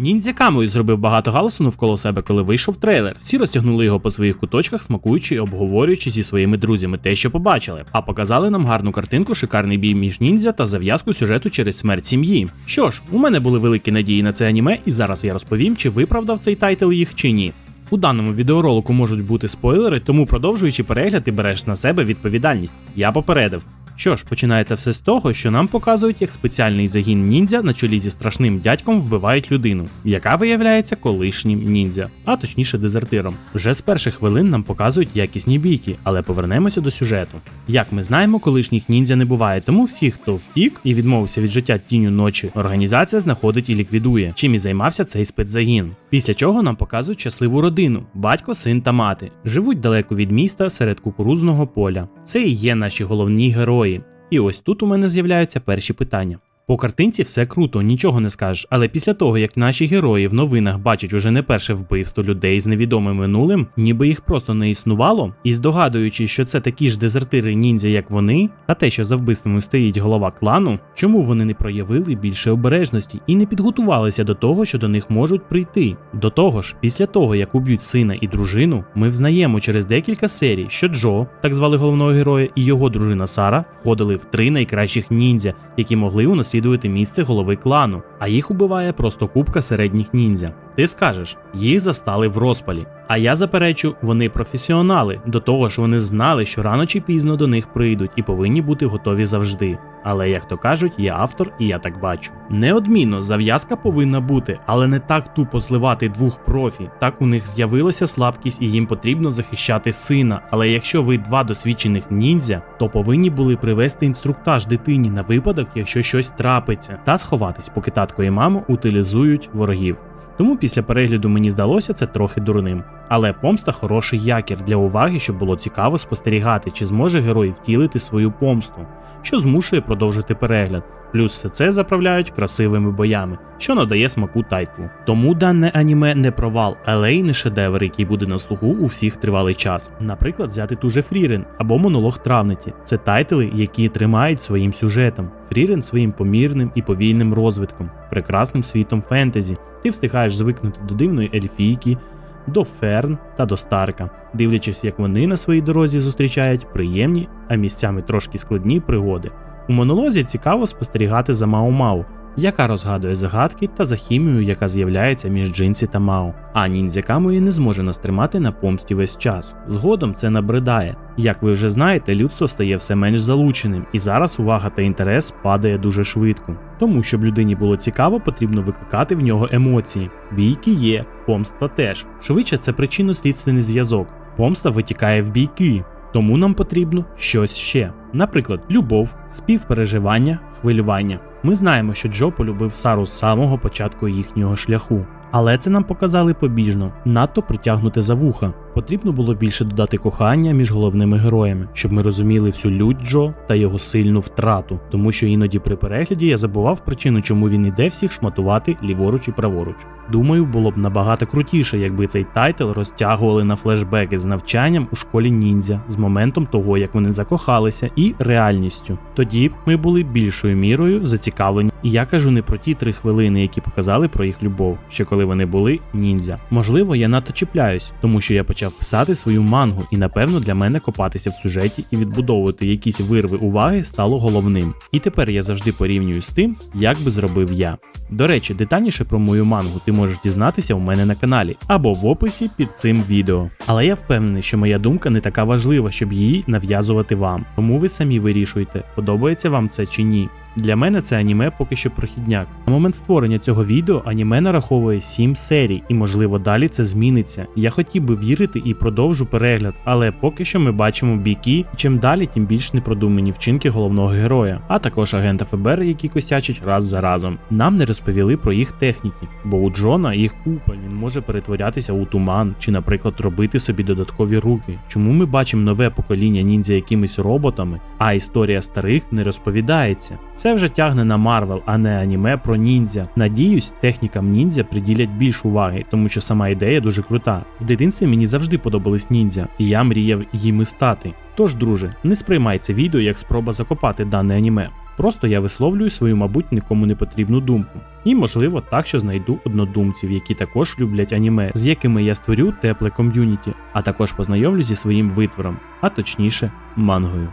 Ніндзя Камою зробив багато галасу навколо себе, коли вийшов трейлер. Всі розтягнули його по своїх куточках, смакуючи і обговорюючи зі своїми друзями те, що побачили. А показали нам гарну картинку, шикарний бій між ніндзя та зав'язку сюжету через смерть сім'ї. Що ж, у мене були великі надії на це аніме, і зараз я розповім, чи виправдав цей тайтл їх чи ні. У даному відеоролику можуть бути спойлери, тому продовжуючи перегляд, ти береш на себе відповідальність. Я попередив. Що ж, починається все з того, що нам показують, як спеціальний загін ніндзя на чолі зі страшним дядьком вбивають людину, яка виявляється колишнім ніндзя, а точніше дезертиром. Вже з перших хвилин нам показують якісні бійки, але повернемося до сюжету. Як ми знаємо, колишніх ніндзя не буває, тому всіх, хто втік і відмовився від життя тінню ночі, організація знаходить і ліквідує, чим і займався цей спецзагін. Після чого нам показують щасливу родину: батько, син та мати. Живуть далеко від міста серед кукурузного поля. Це і є наші головні герої. І ось тут у мене з'являються перші питання. По картинці все круто, нічого не скажеш, але після того, як наші герої в новинах бачать уже не перше вбивство людей з невідомим минулим, ніби їх просто не існувало, і здогадуючись, що це такі ж дезертири ніндзя, як вони, та те, що за вбивствами стоїть голова клану, чому вони не проявили більше обережності і не підготувалися до того, що до них можуть прийти. До того ж, після того, як уб'ють сина і дружину, ми взнаємо через декілька серій, що Джо, так звали головного героя, і його дружина Сара входили в три найкращих ніндзя, які могли унаслідувати місце голови клану, а їх убиває просто купка середніх ніндзя. Ти скажеш, їх застали в розпалі. А я заперечу, вони професіонали. До того ж, вони знали, що рано чи пізно до них прийдуть і повинні бути готові завжди. Але як то кажуть, я автор і я так бачу. Неодмінно зав'язка повинна бути, але не так тупо зливати двох профі. Так у них з'явилася слабкість і їм потрібно захищати сина. Але якщо ви два досвідчених ніндзя, то повинні були привести інструктаж дитині на випадок, якщо щось трапиться, та сховатись, поки татко і мама утилізують ворогів. Тому після перегляду мені здалося це трохи дурним. Але помста хороший якір для уваги, щоб було цікаво спостерігати, чи зможе герой втілити свою помсту, що змушує продовжити перегляд. Плюс все це заправляють красивими боями, що надає смаку тайтлу. Тому дане аніме не провал, але й не шедевр, який буде на слуху у всіх тривалий час. Наприклад, взяти ту же Фрірен або монолог Травниці. Це тайтли, які тримають своїм сюжетом. Фрірен своїм помірним і повільним розвитком, прекрасним світом фентезі. Ти встигаєш звикнути до дивної ельфійки, до Ферн та до Старка, дивлячись, як вони на своїй дорозі зустрічають приємні, а місцями трошки складні пригоди. У монолозі цікаво спостерігати за Мао-Мау, яка розгадує загадки та за хімією, яка з'являється між Джинсі та Мао. А ніндзя Камої не зможе нас тримати на помсті весь час. Згодом це набридає. Як ви вже знаєте, людство стає все менш залученим, і зараз увага та інтерес падає дуже швидко. Тому, щоб людині було цікаво, потрібно викликати в нього емоції. Бійки є, помста теж. Швидше це причинно-слідственний зв'язок. Помста витікає в бійки. Тому нам потрібно щось ще. Наприклад, любов, співпереживання, хвилювання. Ми знаємо, що Джо полюбив Сару з самого початку їхнього шляху. Але це нам показали побіжно, надто притягнути за вуха. Потрібно було більше додати кохання між головними героями, щоб ми розуміли всю лють Джо та його сильну втрату, тому що іноді при перегляді я забував причину, чому він іде всіх шматувати ліворуч і праворуч. Думаю, було б набагато крутіше, якби цей тайтл розтягували на флешбеки з навчанням у школі ніндзя, з моментом того, як вони закохалися, і реальністю. Тоді б ми були більшою мірою зацікавлені. І я кажу не про ті три хвилини, які показали про їх любов, ще коли вони були ніндзя. Можливо, я надто чіпляюсь, тому що я почав писати свою мангу, і напевно для мене копатися в сюжеті і відбудовувати якісь вирви уваги стало головним. І тепер я завжди порівнюю з тим, як би зробив я. До речі, детальніше про мою мангу ти можеш дізнатися у мене на каналі або в описі під цим відео. Але я впевнений, що моя думка не така важлива, щоб її нав'язувати вам. Тому ви самі вирішуйте, подобається вам це чи ні. Для мене це аніме поки що прохідняк. На момент створення цього відео аніме нараховує 7 серій, і можливо далі це зміниться. Я хотів би вірити і продовжу перегляд, але поки що ми бачимо бійки, і чим далі, тим більш непродумані вчинки головного героя, а також агента ФБР, які косячать раз за разом. Нам не розповіли про їх техніки, бо у Джона їх купа, він може перетворятися у туман чи, наприклад, робити собі додаткові руки. Чому ми бачимо нове покоління ніндзя якимись роботами, а історія старих не розповідається? Це вже тягне на Марвел, а не аніме про ніндзя. Надіюсь, технікам ніндзя приділять більш уваги, тому що сама ідея дуже крута. В дитинстві мені завжди подобались ніндзя, і я мріяв їми стати. Тож, друже, не сприймай це відео як спроба закопати дане аніме. Просто я висловлюю свою, мабуть, нікому не потрібну думку. І, можливо, так що знайду однодумців, які також люблять аніме, з якими я створю тепле ком'юніті, а також познайомлюсь зі своїм витвором, а точніше, мангою.